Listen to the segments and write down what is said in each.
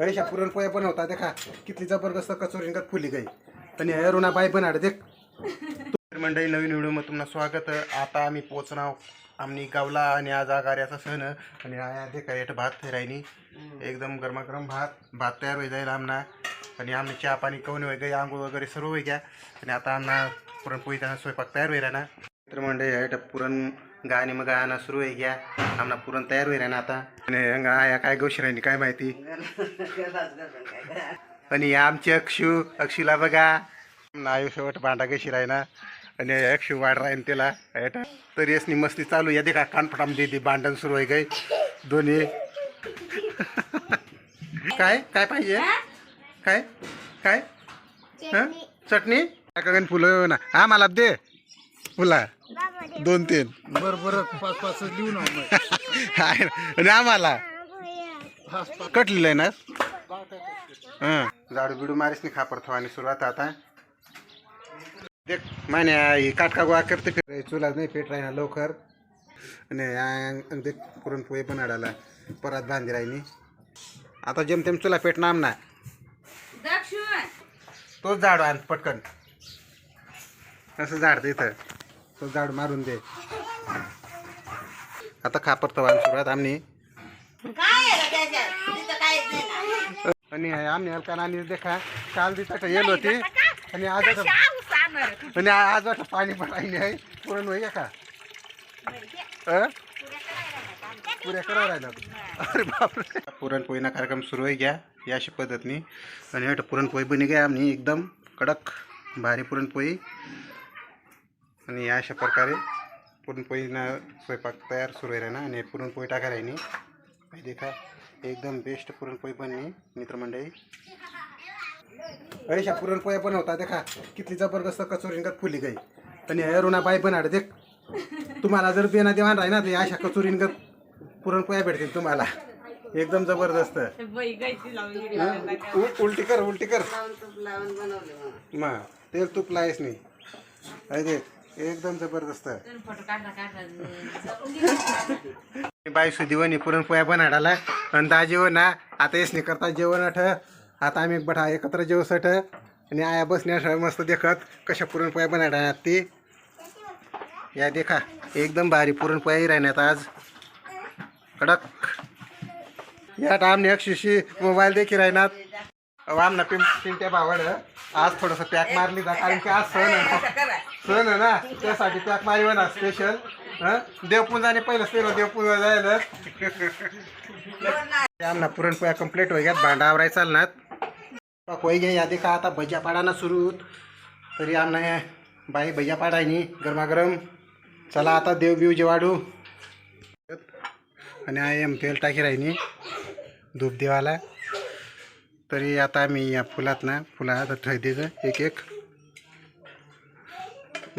अशा पुरणपोळ्या पण होता देखा किती जबरदस्त कचोरी का फुली गई. आणि अरुणा रुणाबाई पण आड देख मंडळी नवीन व्हिडिओमध्ये तुम्हाला स्वागत आता आम्ही पोचणार आम्ही गावला आणि आज आगाऱ्याचा सण आणि आया देखा भात फिरायनी एकदम गरमागरम भात. भात तयार होई जाईल आमना. आणि आम्ही चहा पाणी कवून वगैरे आंघोळ वगैरे सर्व होई घ्या आणि आता आम्हाला पुरणपोळी त्यांना स्वयंपाक तयार होई ना मित्रमंडळी मंडळी पुरण गाणी मग गाणं सुरू होई घ्या. आमना पुरण तयार होई ना आता. आणि हंगा काय गोष्टी राहिली काय माहिती? आणि आमची अक्षू अक्षूला बघा. नायू शेवट भांडा कशी राहिना आणि अक्षू वाढ राहीन त्याला. तरी असनी मस्ती चालू या देखा कानफटाम दे भांडण सुरू आहे गाय दोन्ही. काय? काय पाहिजे? काय? काय? हं? चटणी? फुलं ना. हा मला दे. फुला दोन तीन. बर बर पाच पाच देऊ ना. आहे ना. आणि आम्हाला? कटलेलं आहे ना? हां. झाडू बिडू मारीस नाही खापर थोवानी सुरुवात आता. देख माने ही काटका गोळा करते फिर. चुला नाही पेट राहिना लवकर. आणि आ- देख पुरणपोळी पण अडाला परत बांधी राहिनी आता जेमतेम चुला पेट नाम ना तोच झाडू आण पटकन. असं झाड इथं. तो झाड मारून दे. आता खापर तवान सुरुवात आमनी. आणि आम्ही हलका नानी देखा काल दिवसाचं येल होती. आणि आज आणि आज वाटलं पाणी पडायला आहे पुरण होई का? पुऱ्या करावं राहिला. अरे बापरे. पुरणपोळीना कार्यक्रम सुरू आहे घ्या. या अशा पद्धतीने. आणि वाटतं पुरणपोळी बनी घ्या आम्ही एकदम कडक भारी पुरणपोळी. आणि या अशा प्रकारे पुरणपोळीनं स्वयंपाक तयार सुरू आहे ना आणि पुरणपोळी टाकायला आहे नी. माहिती का एकदम बेस्ट पुरणपोळी बनली मित्रमंडळी. अशा पुरणपोळ्या पण होता देखा. किती जबरदस्त कचोरी का फुली गई. आणि हे रुणाबाई पण आड देख. तुम्हाला जर बेना देवान राही ना ते अशा कचोरीन का पुरणपोळ्या भेटतील तुम्हाला. एकदम जबरदस्त. हं? उलटी कर उलटी कर. मा तेल तूप लायस नाही. अरे देख एकदम जबरदस्त बाई सुदिवणी पुरणपोळ्या बनाडाला. आणि दाजीव ना आता येस नाही करता जेवण अठ आता आम्ही बठा एकत्र जेवसट आणि आया बसण्या मस्त देखत कशा पुरणपोळ्या बनाडा ती. या देखा एकदम भारी पुरणपोळ्याही राहण्यात आज. कडक. या टामने अक्षरशी मोबाईल देखील राहणार आमना पिं पिंट्या भावड आज थोडंसं पॅक मारली जा कारण की आज सण आहे ना. सण आहे ना त्यासाठी पॅक मारी ना स्पेशल देवपूजाने पहिलं स्पेलो देवपूजा जायला आमना पुरणपोळ्या कंप्लीट होई घ्यात भांडा आवराय चालणार. होई घ्या यादी का आता भज्या पाडाना सुरू तरी आमना बाई भज्या पाडायनी गरमागरम. चला आता देव बिव जे वाढू. आणि आय एम तेल टाकी राहिनी धूप देवाला. तरी आता आम्ही या फुलात ना फुला आता ठेवायचं एक एक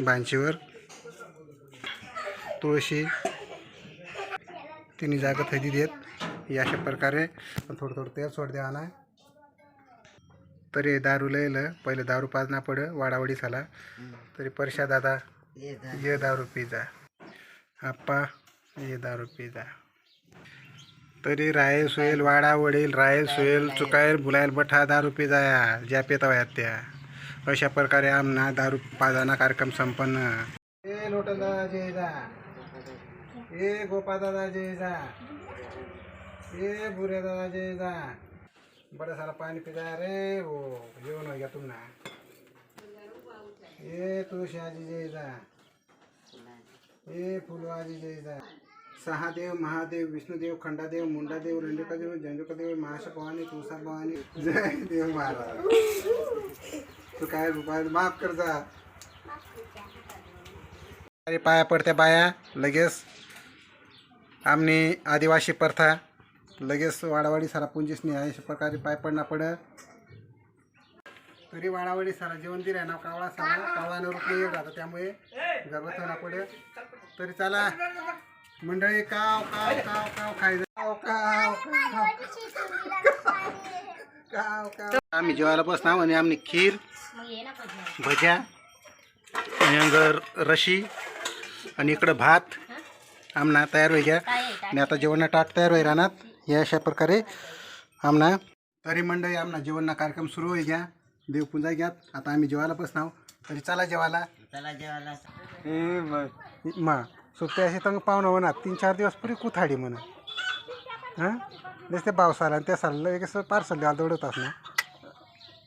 बांशीवर तुळशी तिन्ही जागा थैदी देत. या अशा प्रकारे थोडं थोडं तेल सोड द्या ना. तरी दारू लयलं पहिले दारू पाजना पड वाडावडी झाला. तरी परशा दादा ये दारू पिजा. आप्पा ये दारू पिजा. तरी रायल सोयल वाडा वडील रायल सोयल चुकायल बुलायल बठा दारू पिजाया ज्या पेता त्या. अशा प्रकारे आमना दारू पाजाना कार्यक्रम संपन्न. ए लोटल दादा जय जा. ए गोपा दादा जय जा. ए भुरे दादा जय जा. बड़ा सारा पानी पिजा रे हो जेवण हो गया तुमना. ए तुळशी आजी जय जा. ए फुलवाजी जय जा. सहादेव महादेव विष्णुदेव खंडादेव मुंडादेव रेंडुकादेव झंडुकादेव महाशा भवानी जय देव महाराज तू काय रुपये माफ कर जा. अरे पाया पडत्या बाया. लगेच आम्ही आदिवासी प्रथा. लगेच वाडावाडी सारा पुंजीसनी अशा प्रकारे पाय पडना पड तरी वाडावाडी सारा जेवण दिले ना कावळा सारा. कावळा रुपये येत राहतो त्यामुळे गर्भात होणार पड तरी चला. मंडळी काव काव काव काव खायचं. काव काव काव. काव काव. आम्ही जेवायला बसणार आणि आम्ही खीर भज्या आणि अंगर रशी आणि इकडं भात. आमना तयार होई घ्या. आणि आता जेवण टाक तयार होई राहणार या अशा प्रकारे आमना. तरी मंडळी आमना जेवणना कार्यक्रम सुरू होई घ्या. देवपूजा घ्यात. आता आम्ही जेवायला बसनाव तरी चला जेवायला. मा. सुट्टी अशी तर पाहुणं होणार तीन चार दिवस पुरी कुथाडी म्हणा. हां? नुसते पावसाला आणि त्या साला एक पार्सल द्यायला दौडत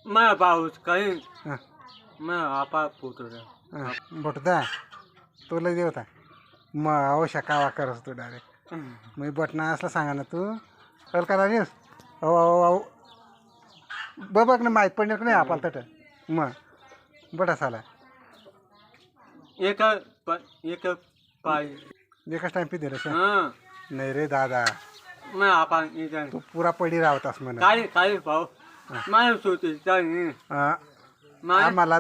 मला पाऊस काही? हां. मला आपा पोतो हां. बटदा तुला देवता. मग अवश्य कावा करस तू डायरेक्ट मग बटना असलं सांगा ना तू. कल करा न्यूज अहो अहो अहो बघ ना माहीत पडणार का नाही आपल्याला तट? मग बटा साला. एक एक पाय. एकच टाइम पिते रे हां. नाही रे दादा. मला आपा तू पुरा पडी राहतास म्हणा. काय भाऊ? चालेल हा. मला आम्हाला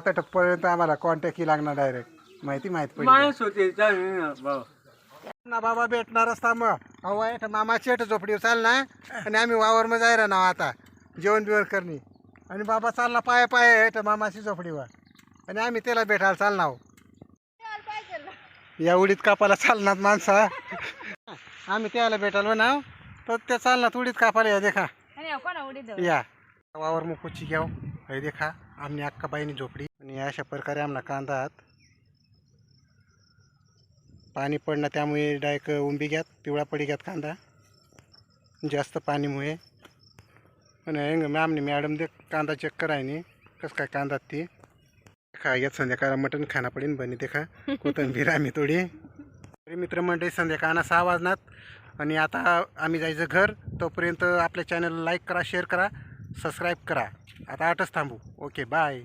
आम्हाला कॉन्टॅक्ट ही लागणार डायरेक्ट माहिती माहीत पडली. चालेल भाऊ. ना बाबा भेटणार असता मग. अहो आहे मामाची एट झोपडी चाल ना आणि आम्ही वावर मग जायला ना आता. जेवण बिवण करणी. आणि बाबा चालला पाय पाय हेट मामाची झोपडीवर. आणि आम्ही त्याला भेटायला चालणार आहो. या उडीत कापाला चालणार माणसा. आम्ही त्याला भेटायला ना तर त्या चालणार उडीत कापाला या देखा. या वावर मग कुची घ्याव. हे देखा आमनी अक्का बाईनी झोपडी. आणि अशा प्रकारे आमना कांदा आहात पाणी पडणं त्यामुळे डायरेक्ट उंबी घ्यात पिवळा पडी घ्यात कांदा. जास्त पाणीमुळे. पण मॅमने मॅडम दे कांदा चेक करायनी. कसं काय कांदा ती? खा संध्याकाळ मटण खाना पडेन बनी ते खा आम्ही थोडी तरी मित्रमंडळी संध्याकाळना सहा वाजनात आणि आता आम्ही जायचं घर. तोपर्यंत आपल्या चॅनलला लाईक करा शेअर करा सबस्क्राईब करा. आता आठच थांबू. Okay bye